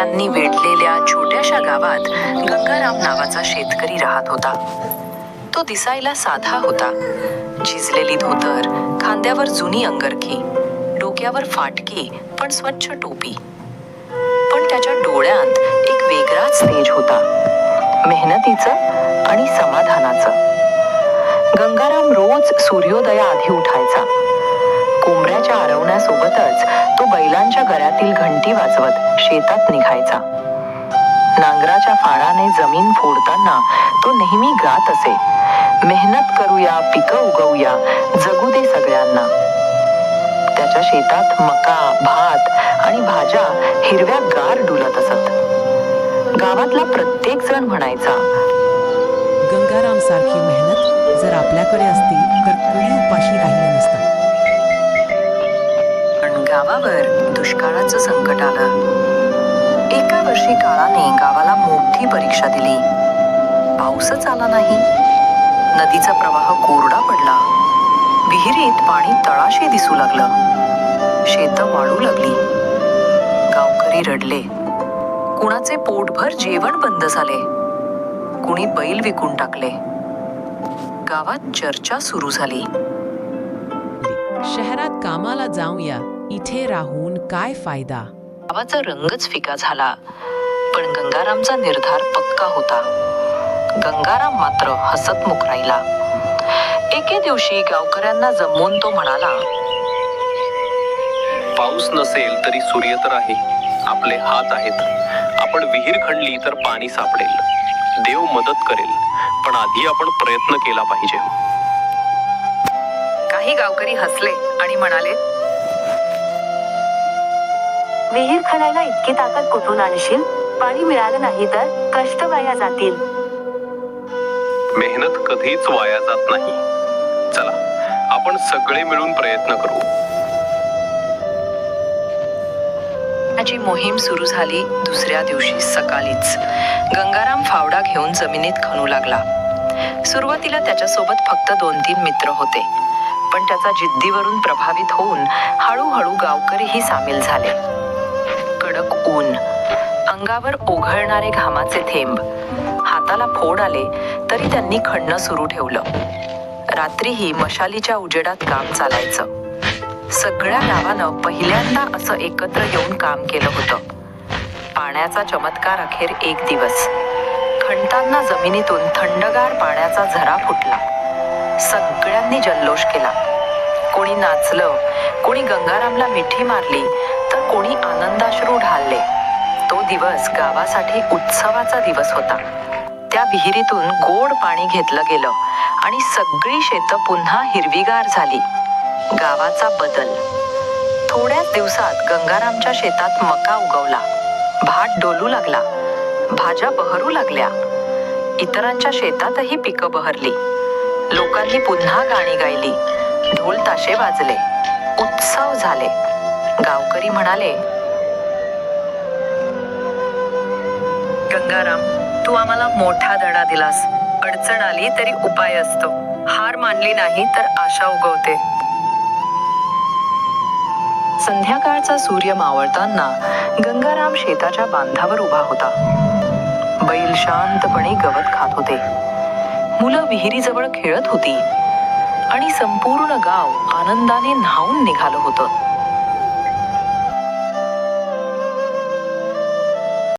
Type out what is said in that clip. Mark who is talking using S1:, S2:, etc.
S1: शेतकऱ्यांनी वेढलेल्या छोट्याशा गावात गंगाराम नावाचा शेतकरी राहत होता. तो दिसायला साधा होता. झिजलेली धोतर खांद्यावर जुनी अंगरखी डोक्यावर फाटकी पण स्वच्छ टोपी. पण त्याच्या डोळ्यात एक वेगळाच तेज होता. मेहनतीचं आणि समाधानाचं. गंगाराम रोज सूर्योदयाआधी उठायचा. कोंबड्याच्या आरवण्यासोबतच तो बैलांच्या गळ्यातील घंटी वाजवत शेतात निघायचा. नांगराच्या फाळाने जमीन फोडताना तो नेहमी गात असे. मेहनत करूया पिकं उगवूया जगू दे सगळ्यांना. त्याच्या शेतात मका भात आणि भाज्या हिरव्या गार डुलत असत. गावातला प्रत्येक जण म्हणायचा
S2: गंगाराम सारखी मेहनत जर आपल्याकडे असती तर कुणी उपाशी राहिलं नसतं.
S1: पण गावावर दुष्काळाचं संकट आलं. एका वर्षी काळाने गावाला मोठी परीक्षा दिली. पाऊसच आला नाही. नदीचा प्रवाह कोरडा पडला. विहिरीत पाणी तळाशी दिसू लागलं. शेत वाळू लागली. गावकरी रडले. कुणाचे पोटभर जेवण बंद झाले. कुणी बैल विकून टाकले. गावात चर्चा सुरू झाली.
S2: शहरात कामाला जाऊया. इथे राहून काय फायदा?
S1: गावाचा रंगच फिका झाला पण गंगारामचा निर्धार पक्का होता. गंगाराम मात्र हसतमुख राहिला. एके दिवशी गावकऱ्यांना जमवून तो म्हणाला
S3: पाऊस नसेल तरी सूर्य तर आहे आपले हात आहेत. आपण विहीर खणली तर पाणी सापडेल. देव मदत करेल पण आधी आपण प्रयत्न केला पाहिजे.
S1: काही गावकरी हसले आणि म्हणाले
S4: विहीर खणायला इतकी ताकद कुठून आणशील? पाणी मिळालं नाही तर कष्ट वाया जातील.
S3: मेहनत कधीच वाया जात नाही. चला आपण सगळे मिळून प्रयत्न करू.
S1: माझी मोहीम सुरू झाली दुसऱ्या दिवशी सकाळीच. गंगाराम फावडा घेऊन जमिनीत खणू लागला. सुरुवातीला त्याच्यासोबत फक्त दोन तीन मित्र होते. पण त्याचा जिद्दीवरून प्रभावित होऊन हळूहळू गावकरीही सामील झाले. कडक ऊन अंगावर ओघळणारे घामाचे थेंब. हाताला फोड आले तरी त्यांनी खणणं सुरू ठेवलं. रात्रीही मशालीच्या उजेडात काम चालायचं. सगळ्या गावानं पहिल्यांदा असं एकत्र येऊन काम केलं होतं. पाण्याचा चमत्कार अखेर एक दिवस. खणताना जमिनीतून थंडगार पाण्याचा झरा फुटला. सगळ्यांनी जल्लोष केला. कोणी नाचलं कोणी गंगारामला मिठी मारली कोणी आनंदाश्रू ढालले. तो दिवस गावासाठी उत्सवाचा दिवस होता. त्या विहिरीतून गोड पाणी घेतलं गेलं आणि सगळी शेतं पुन्हा हिरवीगार झाली. गावाचा बदल. थोड्याच दिवसात गंगारामच्या शेतात मका उगवला. भात डोलू लागला. भाज्या बहरू लागल्या. इतरांच्या शेतातही पिकं बहरली. लोकांनी पुन्हा गाणी गायली. ढोल ताशे वाजले. उत्सव झाले. गावकरी म्हणाले गंगाराम तू आम्हाला मोठा धडा दिलास. अडचण आली तरी उपाय असतो. हार मानली नाही तर आशा उगवते. संध्याकाळचा सूर्य मावळताना गंगाराम शेताच्या बांधावर उभा होता. बैल शांतपणे गवत खात होते. मुलं विहिरीजवळ खेळत होती आणि संपूर्ण गाव आनंदाने न्हावून निघालं होतं.